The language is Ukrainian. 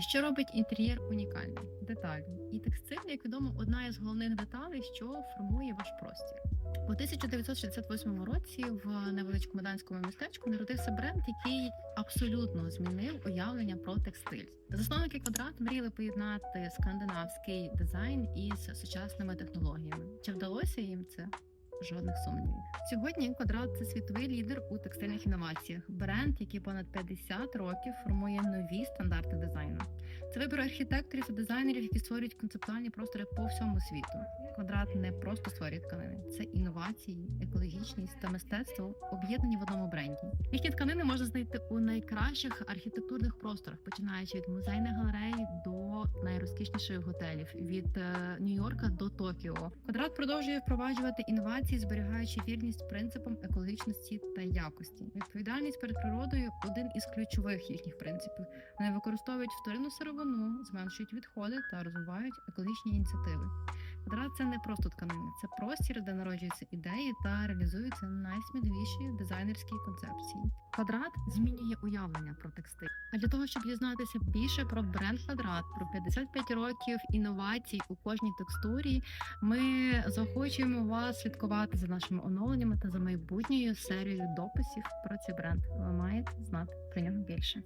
Що робить інтер'єр унікальним? Деталі. І текстиль, як відомо, одна із головних деталей, що формує ваш простір. У 1968 році в невеличкому данському містечку народився бренд, який абсолютно змінив уявлення про текстиль. Засновники квадрат мріяли поєднати скандинавський дизайн із сучасними технологіями. Чи вдалося їм це? Жодних сумнівів. Сьогодні квадрат це світовий лідер у текстильних інноваціях. Бренд, який понад 50 років формує нові стандарти дизайну. Це вибір архітекторів та дизайнерів, які створюють концептуальні простори по всьому світу. Квадрат не просто створює тканини, це інновації, екологічність та мистецтво об'єднані в одному бренді. Їхні тканини можна знайти у найкращих архітектурних просторах, починаючи від музейних галерей до найрозкішніших готелів, від е, Нью-Йорка до Токіо. Квадрат продовжує впроваджувати інновації, зберігаючи вірність принципам екологічності та якості. Відповідальність перед природою один із ключових їхніх принципів. Вони використовують вторинну сировину, зменшують відходи та розвивають екологічні ініціативи. Квадрат це не просто тканини, це простір, де народжуються ідеї та реалізуються найсміливіші дизайнерські концепції. Квадрат змінює уявлення про текстиль. А для того, щоб дізнатися більше про бренд квадрат, про 55 років інновацій у кожній текстурі, ми заохочуємо вас слідкувати за нашими оновленнями та за майбутньою серією дописів про цей бренд. Ви маєте знати про нього більше.